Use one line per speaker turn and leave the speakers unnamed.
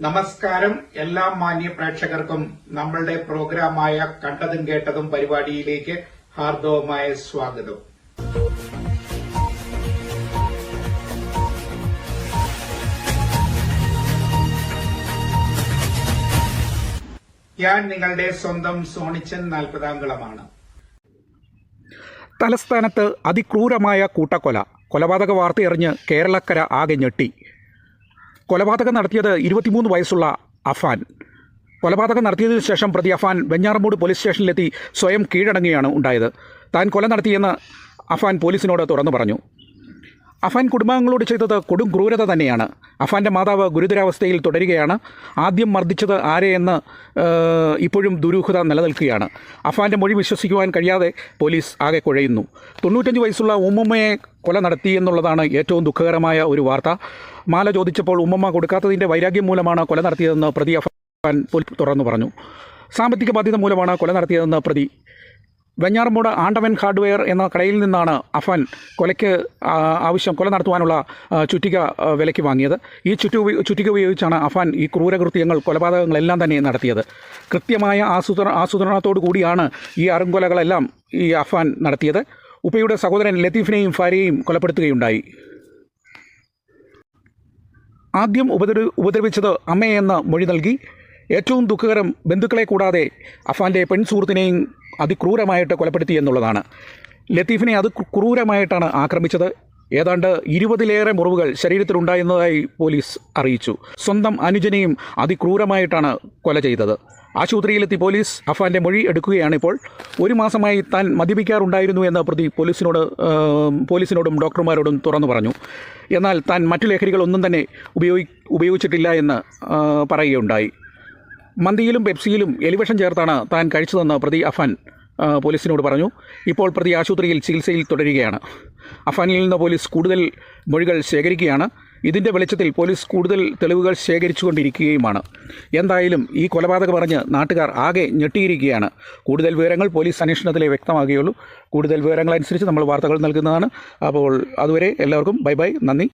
നമസ്കാരം എല്ലാ മാന്യ പ്രേക്ഷകർക്കും നമ്മളുടെ പ്രോഗ്രാമായ കണ്ടതും കേട്ടതും പരിപാടിയിലേക്ക് ഹാർദവമായ സ്വാഗതം. ഞാൻ നിങ്ങളുടെ സ്വന്തം സോണിച്ചൻ നാൽപ്പതാംകുളമാണ്
തലസ്ഥാനത്ത് അതിക്രൂരമായ കൂട്ടക്കൊല കൊലപാതക വാർത്തയറിഞ്ഞ് കേരളക്കര ആകെ ഞെട്ടി. കൊലപാതകം നടത്തിയത് ഇരുപത്തിമൂന്ന് വയസ്സുള്ള അഫാൻ. കൊലപാതകം നടത്തിയതിനു ശേഷം പ്രതി അഫാൻ വെഞ്ഞാറമൂട് പോലീസ് സ്റ്റേഷനിലെത്തി സ്വയം കീഴടങ്ങുകയാണ് ഉണ്ടായത്. താൻ കൊല നടത്തിയെന്ന് അഫാൻ പോലീസിനോട് തുറന്നു പറഞ്ഞു. അഫാൻ കുടുംബാംഗങ്ങളോട് ചെയ്തത് കൊടും ക്രൂരത തന്നെയാണ്. അഫാന്റെ മാതാവ് ഗുരുതരാവസ്ഥയിൽ തുടരുകയാണ്. ആദ്യം മർദ്ദിച്ചത് ആരെയെന്ന് ഇപ്പോഴും ദുരൂഹത നിലനിൽക്കുകയാണ്. അഫാന്റെ മൊഴി വിശ്വസിക്കുവാൻ കഴിയാതെ പോലീസ് ആകെ കുഴയുന്നു. തൊണ്ണൂറ്റഞ്ച് വയസ്സുള്ള ഉമ്മമ്മയെ കൊല നടത്തി എന്നുള്ളതാണ് ഏറ്റവും ദുഃഖകരമായ ഒരു വാർത്ത. മാല ചോദിച്ചപ്പോൾ ഉമ്മമ്മ കൊടുക്കാത്തതിന്റെ വൈരാഗ്യം മൂലമാണ് കൊല നടത്തിയതെന്ന് പ്രതി അഫാൻ തുറന്നു പറഞ്ഞു. സാമ്പത്തിക ബാധ്യത മൂലമാണ് കൊല നടത്തിയതെന്ന് പ്രതി വെഞ്ഞാറമൂട് ആണ്ടവൻ ഹാർഡ്വെയർ എന്ന കടയിൽ നിന്നാണ് അഫാൻ കൊലയ്ക്ക് ആവശ്യം കൊല നടത്തുവാനുള്ള ചുറ്റിക വിലയ്ക്ക് വാങ്ങിയത്. ഈ ചുറ്റി ചുറ്റിക ഉപയോഗിച്ചാണ് അഫാൻ ഈ ക്രൂരകൃത്യങ്ങൾ കൊലപാതകങ്ങളെല്ലാം തന്നെ നടത്തിയത്. കൃത്യമായ ആസൂത്രണ ആസൂത്രണത്തോടു കൂടിയാണ് ഈ അറുംകൊലകളെല്ലാം ഈ അഫാൻ നടത്തിയത്. ഉപ്പയുടെ സഹോദരൻ ലത്തീഫിനെയും ഫാരിയെയും കൊലപ്പെടുത്തുകയുണ്ടായി. ആദ്യം ഉപദ്രവ ഉപദ്രവിച്ചത് അമ്മയെന്ന് മൊഴി നൽകി. ഏറ്റവും ദുഃഖകരം ബന്ധുക്കളെ കൂടാതെ അഫാന്റെ പെൺ സുഹൃത്തിനെയും അതിക്രൂരമായിട്ട് കൊലപ്പെടുത്തി എന്നുള്ളതാണ്. ലത്തീഫിനെ അത് ക്രൂരമായിട്ടാണ് ആക്രമിച്ചത്. ഏതാണ്ട് ഇരുപതിലേറെ മുറിവുകൾ ശരീരത്തിലുണ്ടായിരുന്നതായി പോലീസ് അറിയിച്ചു. സ്വന്തം അനുജനെയും അതിക്രൂരമായിട്ടാണ് കൊല ചെയ്തത്. ആശുപത്രിയിലെത്തി പോലീസ് അഫാന്റെ മൊഴി എടുക്കുകയാണിപ്പോൾ ഒരു മാസമായി താൻ മദ്യപിക്കാറുണ്ടായിരുന്നു എന്ന് പ്രതി പോലീസിനോട് പോലീസിനോടും ഡോക്ടർമാരോടും തുറന്നു പറഞ്ഞു. എന്നാൽ താൻ മറ്റു ലഹരികളൊന്നും തന്നെ ഉപയോഗി ഉപയോഗിച്ചിട്ടില്ല എന്ന് പറയുകയുണ്ടായി. മന്തിയിലും പെപ്സിയിലും എലിവേഷൻ ചേർത്താണ് താൻ കഴിച്ചതെന്ന് പ്രതി അഫാൻ പോലീസിനോട് പറഞ്ഞു. ഇപ്പോൾ പ്രതി ആശുപത്രിയിൽ ചികിത്സയിൽ തുടരുകയാണ്. അഫാനിൽ നിന്ന് പോലീസ് കൂടുതൽ മൊഴികൾ ശേഖരിക്കുകയാണ്. ഇതിന്റെ വെളിച്ചത്തിൽ പോലീസ് കൂടുതൽ തെളിവുകൾ ശേഖരിച്ചുകൊണ്ടിരിക്കുകയുമാണ്. എന്തായാലും ഈ കൊലപാതകം പറഞ്ഞ് നാട്ടുകാർ ആകെ ഞെട്ടിയിരിക്കുകയാണ്. കൂടുതൽ വിവരങ്ങൾ പോലീസ് അന്വേഷണത്തിലെ വ്യക്തമാകുകയുള്ളൂ. കൂടുതൽ വിവരങ്ങളനുസരിച്ച് നമ്മൾ വാർത്തകൾ നൽകുന്നതാണ്. അപ്പോൾ അതുവരെ എല്ലാവർക്കും ബൈ ബൈ. നന്ദി.